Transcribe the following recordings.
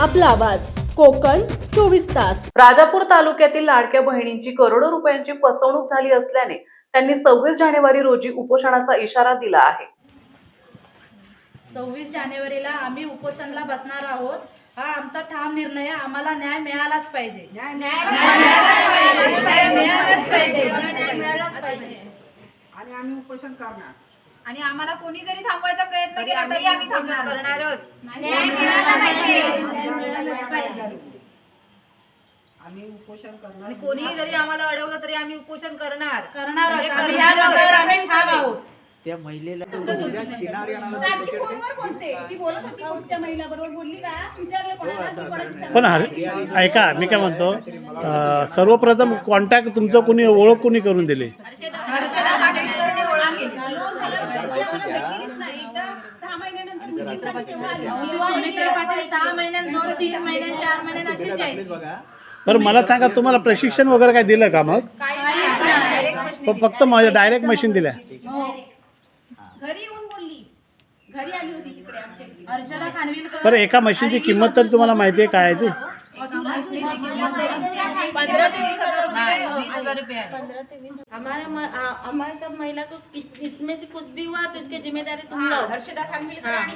आपला आवाज. कोकण चोवीस तास. राजापूर तालुक्यातील लाडक्या बहिणींची करोडो रुपयांची फसवणूक झाली असल्याने त्यांनी सव्वीस जानेवारी रोजी उपोषणाचा इशारा दिला आहे. सव्वीस जानेवारीला आम्ही उपोषणला बसणार आहोत. हा आमचा ठाम निर्णय आहे. आम्हाला न्याय मिळालाच पाहिजे. न्याय मिळालाच पाहिजे. न्याय मिळालाच पाहिजे. आणि आम्ही उपोषण करणार. आणि आम्हाला कोणी जरी थांबवायचा प्रयत्न केला तरी आम्ही थांबणार करणारच. आम्ही उपोषण करणार. आणि कोणीही जरी आम्हाला अडवलं तरी आम्ही उपोषण करणार. करणारच म्हणजे आम्ही करणार आहोत. आहोत. त्या महिलेला सारखी फोनवर बोलते. ती बोलत होती कुठच्या महिला बरोबर बोलली का? विचारलं कोणाला? की कोणाची पण ऐका मी काय म्हणतो सर्वप्रथम कॉन्टॅक्ट तुमचं कोणी ओळख कोणी करून दिली हर्षदा काटवीकरने ओळख केली. लोन झाल्यानंतर ती आम्हाला भेटलीच नाही एकदा सहा महिन्यानंतर मुलीसाठी तेव्हा आली. सुमित्रा पाटील सहा महिन्यात दोन तीन महिन्यात चार महिन्यात अशीच यायची. तर मला सांगा तुम्हाला प्रशिक्षण वगैरे काय दिलं का मग? काहीच नाही. प- फक्त डायरेक्ट मशीन दिल्या. घरी येऊन बोलली. घरी आली होती तिकडे आमच्या घरी. हर्षदा खानविलकर. बरं एका मशीनची किंमत तर तुम्हाला माहिती आहे काय आहे ती? पंधरा ते वीस हजार रुपये हमारे सब महिला को किस- इसमें से कुछ भी हुआ तो इसकी जिम्मेदारी तुम लो हर्षदा खानविलकर हाँ.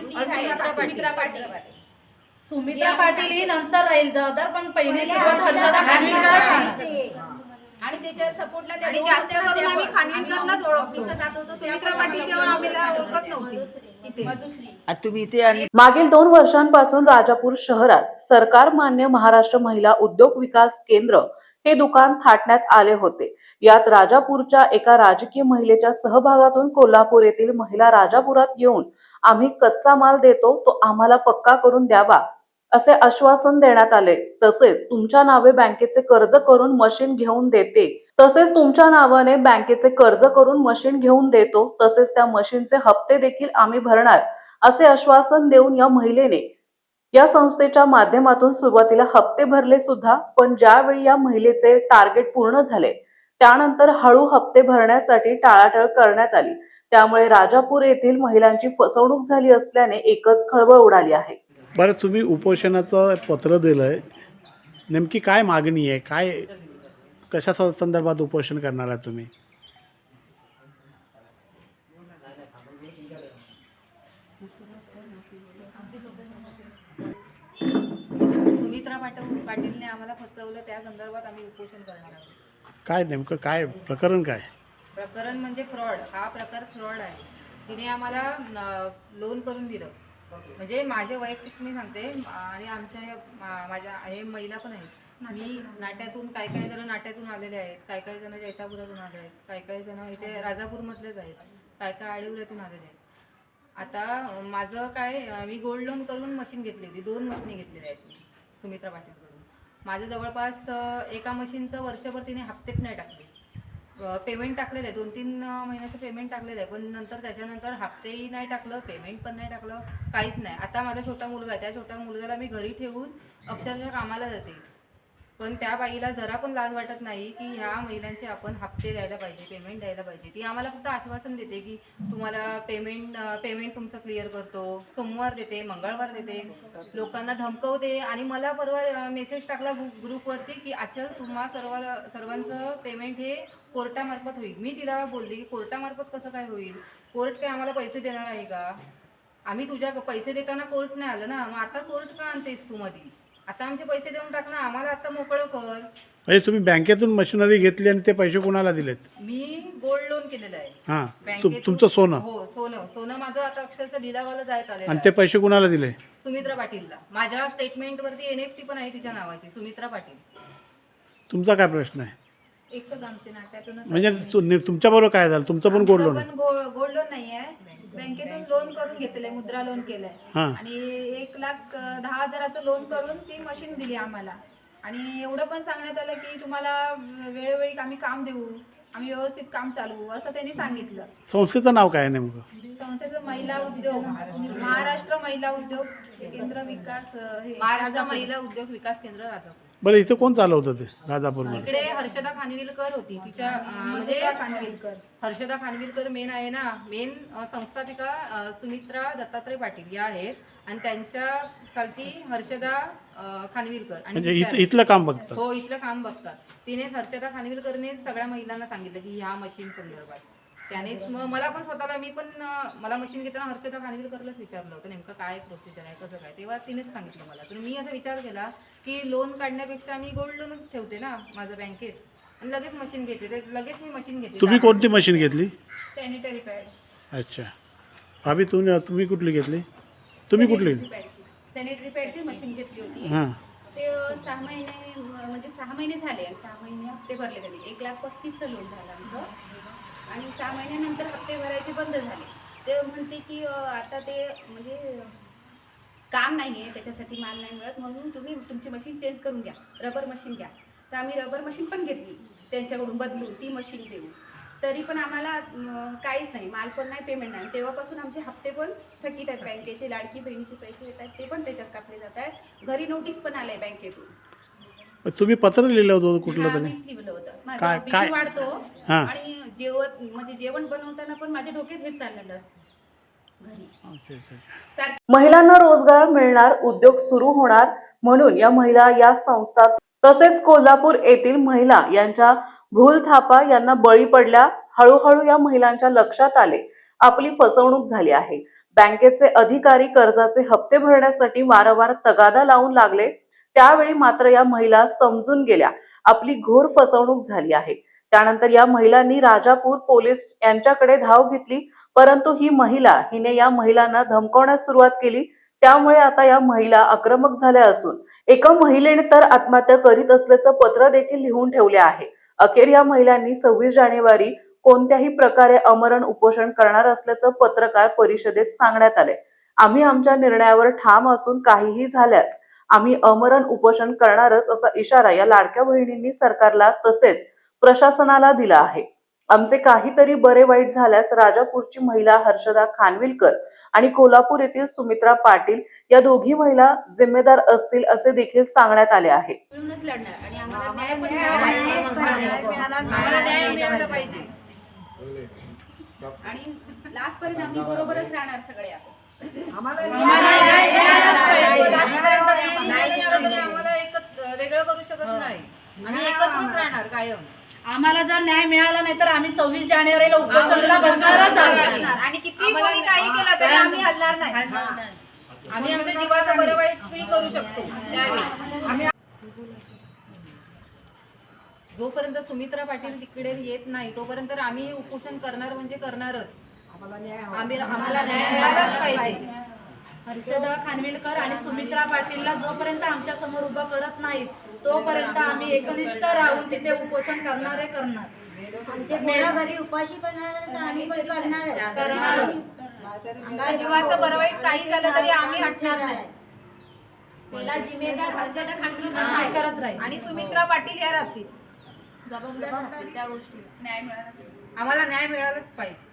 सुमित्रा पाटील. ही नंतर राहील जबाबदार पण पहिली सुरुवात हर्षदा खानविलकरच होणार. आणि त्याच्या सपोर्टला आणि जास्त करून आम्ही खानविलकरलाच ओळखतो. जात होतो सुमित्रा पाटील तेव्हा आम्हाला ओळखत नव्हती. इथे. मग दुसरी आता तुम्ही इथे आणि मागील दोन वर्षांपासून राजापूर शहरात सरकार मान्य महाराष्ट्र महिला उद्योग विकास केंद्र हे दुकान थाटण्यात आले होते. यात राजापूरच्या एका राजकीय महिलेच्या सहभागातून कोल्हापूर येथील महिला राजापुरात येऊन आम्ही कच्चा माल देतो तो आम्हाला पक्का करून द्यावा असे आश्वासन देण्यात आले. तसेच तुमच्या नावे बँकेचे कर्ज करून मशीन घेऊन देते. तसेच तुमच्या नावाने बँकेचे कर्ज करून मशीन घेऊन देतो. तसेच त्या मशीनचे हप्ते देखील आम्ही भरणार असे आश्वासन देऊन या महिलेने या संस्थेच्या माध्यमातून सुरुवातीला हप्ते भरले सुद्धा पण ज्यावेळी या महिलेचे टार्गेट पूर्ण झाले त्यानंतर हळू हप्ते भरण्यासाठी टाळाटाळ करण्यात आली. त्यामुळे राजापूर येथील महिलांची फसवणूक झाली असल्याने एकच खळबळ उडाली आहे. बरं तुम्ही उपोषणाचं पत्र दिलंय. नेमकी काय मागणी आहे? काय कशा संदर्भात उपोषण करणार आहे तुम्ही? सुमित्रा पाटील पाटीलने आम्हाला फसवलं त्या संदर्भात आम्ही उपोषण करणार आहोत. काय नेमकं काय प्रकरण काय? प्रकरण म्हणजे फ्रॉड. हा प्रकार फ्रॉड आहे. तिने आम्हाला लोन करून दिलं. म्हणजे माझे वैयक्तिक मी सांगते आणि आमच्या या- मा- माझ्या हे महिला पण आहेत. मी नाट्यातून काय काय जण नाट्यातून आलेले आहेत. काय काय जण जैतापुरातून आले आहेत. काय काय जण इथे राजापूरमधलेच आहेत. काय काय आडिवऱ्यातून आलेले आहेत. आता माझं काय मी गोल्ड लोन करून मशीन घेतली होती. दोन मशीनी घेतलेल्या आहेत मी. सुमित्रा पाटीलकडून. माझं जवळपास एका मशीनचं वर्षभर तिने हप्तेच नाही टाकले. पेमेंट टाकलेलं आहे. दोन तीन महिन्याचं पेमेंट टाकलेलं आहे. पण नंतर त्याच्यानंतर हप्तेही नाही टाकलं पेमेंट पण नाही टाकलं काहीच नाही. आता माझा छोटा मुलगा आहे. त्या छोट्या मुलगाला मी घरी ठेवून अक्षरशः कामाला जाते. पण त्या बाईला जरा पण लाज वाटत नाही की ह्या महिलांचे आपण हप्ते द्यायला पाहिजे पेमेंट द्यायला पाहिजे. ती आम्हाला फक्त आश्वासन देते की तुम्हाला पेमेंट पेमेंट तुमचं क्लिअर करतो सोमवार देते मंगळवार देते. लोकांना धमकवते आणि मला परवा मेसेज टाकला ग्रुप ग्रुपवरती की अचल तुम्हा सर्व सर्वांचं पेमेंट हे कोर्टामार्फत होईल. मी तिला बोलली की कोर्टामार्फत कसं काय होईल? कोर्ट काय आम्हाला पैसे देणार आहे का? आम्ही तुझ्या पैसे देताना कोर्ट नाही आलं ना. मग आता कोर्ट का आणतेस तू मधी? आता आमचे पैसे देऊन टाक ना आम्हाला आता मोकळं कर. म्हणजे तुम्ही बँकेतून मशिनरी घेतली आणि ते पैसे कोणाला दिलेत? मी गोल्ड लोन केलेलं आहे. हां बँकेतून- तुमचं सोनं? हो सोनं. सोनं माझं आता अक्षरशः लिलावाला जायत आणि. ते पैसे कोणाला दिले? सुमित्रा पाटीलला. माझ्या स्टेटमेंटवरती एन एफ टी पण आहे तिच्या नावाची सुमित्रा पाटील. तुमचा काय प्रश्न आहे? एकच आमचे नाट्यातूनच म्हणजे तुमच्याबरोबर काय झालं? तुमचं पण गोल्ड लोन गोल्ड लोन नाही आहे बँकेतून लोन करून घेतलंय मुद्रा लोन केलंय. हां. आणि एक लाख अं, दहा हजाराचं लोन करून ती मशीन दिली आम्हाला. आणि एवढं पण सांगण्यात आलं की तुम्हाला वेळोवेळी आम्ही काम देऊ आम्ही व्यवस्थित काम चालवू असं त्यांनी सांगितलं. संस्थेचं नाव काय आहे नेमकं? संस्थेचं महिला उद्योग महाराष्ट्र महिला उद्योग केंद्र विकास अं, हे महाराष्ट्र राजापूर. महिला उद्योग विकास केंद्र राजापूर. बरं इथे कोण चालवतं ते राजापूरमध्ये? इकडे हर्षदा खानविलकर होती तिच्या अं, म्हणजे खानविलकर. हर्षदा खानविलकर मेन आहे ना. मेन संस्थापिका अं, सुमित्रा दत्तात्रय पाटील या आहेत. आणि त्यांच्या खालती हर्षदा अं, खानविलकर आणि म्हणजे इथं इथलं काम बघतं हो इथलं काम बघतात. तिने हर्षदा खानविलकरने सगळ्या महिलांना सांगितलं की ह्या मशीन संदर्भात. त्यानेच मग मला पण स्वतःला मी पण मला मशीन घेताना हर्षदा खानविलकरलाच विचारलं होतं नेमकं काय प्रोसिजर आहे कसं काय? तेव्हा तिनेच सांगितलं मला. तर मी असा विचार केला की लोन काढण्यापेक्षा मी गोल्ड लोनच ठेवते ना माझं बँकेत. आणि लगेच मशीन घेते. ते लगेच मी मशीन घेते. तुम्ही कोणती मशीन घेतली? सॅनिटरी पॅड अच्छा. भाभी तुम्ही तुम्ही कुठली घेतली? तुम्ही कुठली? सॅनिटरी पॅडची मशीन घेतली होती. हां. ते सहा महिने म- म्हणजे सहा महिने झाले आणि सहा महिने हप्ते भरले त्यांनी. एक लाख पस्तीसचं लोन झालं आमचं. आणि सहा महिन्यानंतर हप्ते भरायचे बंद झाले. ते म्हणते की आता ते म्हणजे काम नाही आहे त्याच्यासाठी माल नाही मिळत म्हणून तुम्ही तुमची मशीन चेंज करून घ्या रबर मशीन घ्या. तर आम्ही रबर मशीन पण घेतली त्यांच्याकडून बदलून ती मशीन देऊ तरी पण आम्हाला काहीच नाही माल पण नाही पेमेंट नाही. तेव्हापासून आमचे हप्ते पण थकीत आहेत बँकेचे लाडकी बहिणीचे पैसे येत आहेत ते पण त्याच्यात कापले जात आहेत. घरी नोटीस पण आलंय बँकेतून. तुम्ही पत्र लिहिलं होतं कुठलं तरी? लिहिलं होतं. वाढतो. आणि जेवण म्हणजे जेवण बनवताना पण माझ्या डोक्यात हेच चाललेलं असतं. घरी. सारखं. महिलांना रोजगार मिळणार उद्योग सुरू होणार म्हणून या महिला या संस्थात तसेच कोल्हापूर येथील महिला यांच्या भूलथापा यांना बळी पडल्या. हळूहळू या महिलांच्या लक्षात आले. आपली फसवणूक झाली आहे. बँकेचे अधिकारी कर्जाचे हप्ते भरण्यासाठी वारंवार तगादा लावून लागले. त्यावेळी मात्र या महिला समजून गेल्या. आपली घोर फसवणूक झाली आहे. त्यानंतर या महिलांनी राजापूर पोलीस यांच्याकडे धाव घेतली. परंतु ही महिला हिने या महिलांना धमकावण्यास सुरुवात केली. त्यामुळे आता या महिला आक्रमक झाल्या असून एका महिलेने तर आत्महत्या करीत असल्याचं पत्र देखील लिहून ठेवले आहे. अखेर या महिलांनी सव्वीस जानेवारी कोणत्याही प्रकारे अमरण उपोषण करणार असल्याचं पत्रकार परिषदेत सांगण्यात आले. आम्ही आमच्या निर्णयावर ठाम असून काहीही झाल्यास आम्ही अमरण उपोषण करणारच असा इशारा या लाडक्या बहिणींनी सरकारला तसेच प्रशासनाला दिला आहे. आमचे काहीतरी बरे वाईट झाल्यास राजापूरची महिला हर्षदा खानविलकर आणि कोल्हापूर येथील सुमित्रा पाटील या दोघी महिला जिम्मेदार असतील असे देखील सांगण्यात आले आहे. मिळूनच लढणार आणि आम्हाला न्याय पण आम्हाला न्याय मिळाला पाहिजे. आणि लास्ट पर्यंत आम्ही बरोबरच राहणार सगळ्या आम्हाला आम्हाला न्याय मिळालाच पाहिजे. लास्टपर्यंत कितीही जरी झालं तरी आम्हाला एकच वेगळं करू शकत नाही. आम्ही एकत्रच राहणार कायम. आम्हाला जर न्याय मिळाला नाही तर आम्ही सव्वीस जानेवारीला उपोषणाला बसणारच आहोत. आणि किती कोणी काही केलं तरी आम्ही हलणार नाही. आम्ही आमच्या जीवाचं बरं वाईट करू शकतो. त्यावेळी. जोपर्यंत सुमित्रा पाटील तिकडे येत नाही तोपर्यंत आम्ही उपोषण करणार म्हणजे करणारच. आम्ही आम्हाला न्याय मिळालाच पाहिजे. हर्षदा खानविलकर आणि सुमित्रा पाटीलला जोपर्यंत आमच्यासमोर उभं करत नाहीत तोपर्यंत आम्ही एकनिष्ठ राहून तिथे उपोषण करणार आहे करणार. उपाशी करणार जीवाचं बरं वाईट काही झालं तरी आम्ही हटणार नाही. मला जिम्मेदार हर्षदा खानविलकरच राहील. आणि सुमित्रा पाटील या राहतील. त्या गोष्टी न्याय मिळाला आम्हाला न्याय मिळालाच पाहिजे.